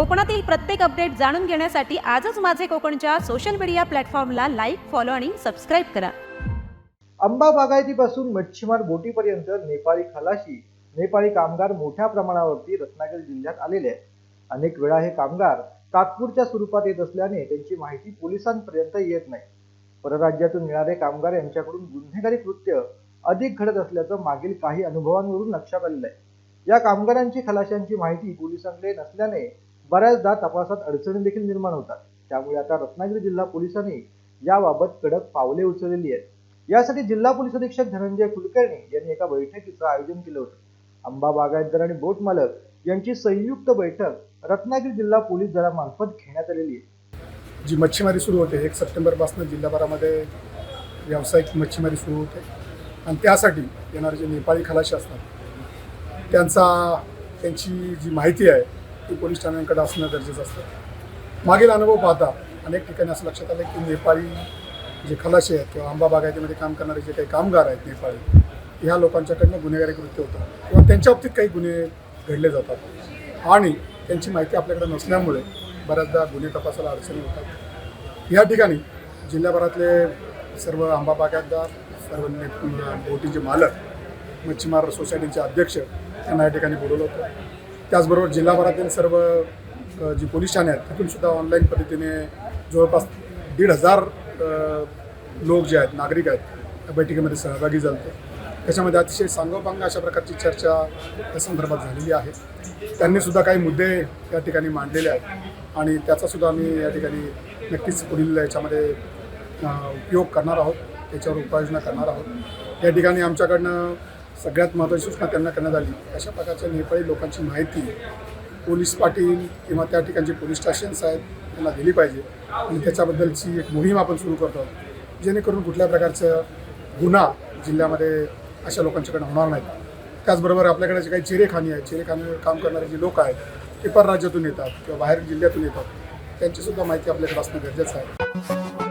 कोकणातील प्रत्येक अपडेट जाणून घेण्यासाठी आजच माझे कोकणच्या सोशल मीडिया प्लॅटफॉर्मला लाईक फॉलो आणि सबस्क्राईब करा. आंबा बागायतीपासून मच्छीमार बोटीपर्यंत नेपाळी खलाशी नेपाळी कामगार मोठ्या प्रमाणावरती रत्नागिरी जिल्ह्यात आलेले आहेत. अनेक वेळा हे कामगार तात्पुरत्या स्वरूपात येत असल्याने त्यांची माहिती पोलिसांपर्यंत येत नाही. परराज्यातून येणारे कामगार यांच्याकडून गुन्हेगारी कृत्य अधिक घडत असल्याचं मागील काही अनुभवांवरून लक्षात आलेलं आहे. या कामगारांची खलाशांची माहिती पोलिसांकडे नसल्याने बऱ्याचदा तपासात अडचणी देखील निर्माण होतात. त्यामुळे आता रत्नागिरी जिल्हा पोलिसांनी याबाबत कडक पावले उचललेली आहेत. यासाठी जिल्हा पोलीस अधीक्षक धनंजय कुलकर्णी यांनी एका बैठकीचं आयोजन केलं होतं. आंबा बागायतदार आणि बोट मालक यांची संयुक्त बैठक रत्नागिरी जिल्हा पोलीस दलामार्फत घेण्यात आलेली आहे. जी मच्छीमारी सुरू होते एक सप्टेंबरपासून जिल्हाभरामध्ये व्यावसायिक मच्छीमारी सुरू होते. आणि त्यासाठी येणारे जे नेपाळी खलाशी असतात त्यांचा त्यांची जी माहिती आहे ती पोलीस ठाण्यांकडे असणं गरजेचं असतं. मागील अनुभव पाहता अनेक ठिकाणी असं लक्षात आलं की नेपाळी जे खलाशी आहेत किंवा आंबा बागायतीमध्ये काम करणारे जे काही कामगार आहेत नेपाळी ह्या लोकांच्याकडनं गुन्हेगारी कृत्य होतं किंवा त्यांच्या बाबतीत काही गुन्हे घडले जातात. आणि त्यांची माहिती आपल्याकडे नसल्यामुळे बऱ्याचदा गुन्हे तपासाला अडचणी होतात या ठिकाणी जिल्ह्याभरातले सर्व आंबा बागायतदार सर्व बोटीचे मालक मच्छीमार सोसायटीचे अध्यक्ष त्यांना या ठिकाणी बोलवलं होतं. त्याचबरोबर जिल्हाभरातील सर्व जी पोलीस ठाणे आहेत तिथून सुद्धा ऑनलाईन पद्धतीने जवळपास दीड हजार लोक जे आहेत नागरिक आहेत या बैठकीमध्ये सहभागी झाले होते. त्याच्यामध्ये अतिशय सांगोपांग अशा प्रकारची चर्चा त्या संदर्भात झालेली आहे त्यांनी सुद्धा काही मुद्दे या ठिकाणी मांडलेले आहेत आणि त्याचा सुद्धा आम्ही या ठिकाणी नक्कीच पुढील याच्यामध्ये उपयोग करणार आहोत त्याच्यावर उपाययोजना करणार आहोत या ठिकाणी आमच्याकडनं सगळ्यात महत्त्वाची सूचना त्यांना करण्यात आली. अशा प्रकारच्या नेपाळी लोकांची माहिती पोलीस पाटील किंवा त्या ठिकाणचे पोलीस स्टेशन्स आहेत त्यांना दिली पाहिजे. आणि त्याच्याबद्दलची एक मोहीम आपण सुरू करतो. जेणेकरून कुठल्या प्रकारचं गुन्हा जिल्ह्यामध्ये अशा लोकांच्याकडे होणार नाहीत त्याचबरोबर आपल्याकडे जे काही चिरेखानी आहेत चिरेखानीवर काम करणारे जे लोक आहेत ते परराज्यातून येतात किंवा बाहेर जिल्ह्यातून येतात. त्यांचीसुद्धा माहिती आपल्याकडे असणं गरजेचं आहे.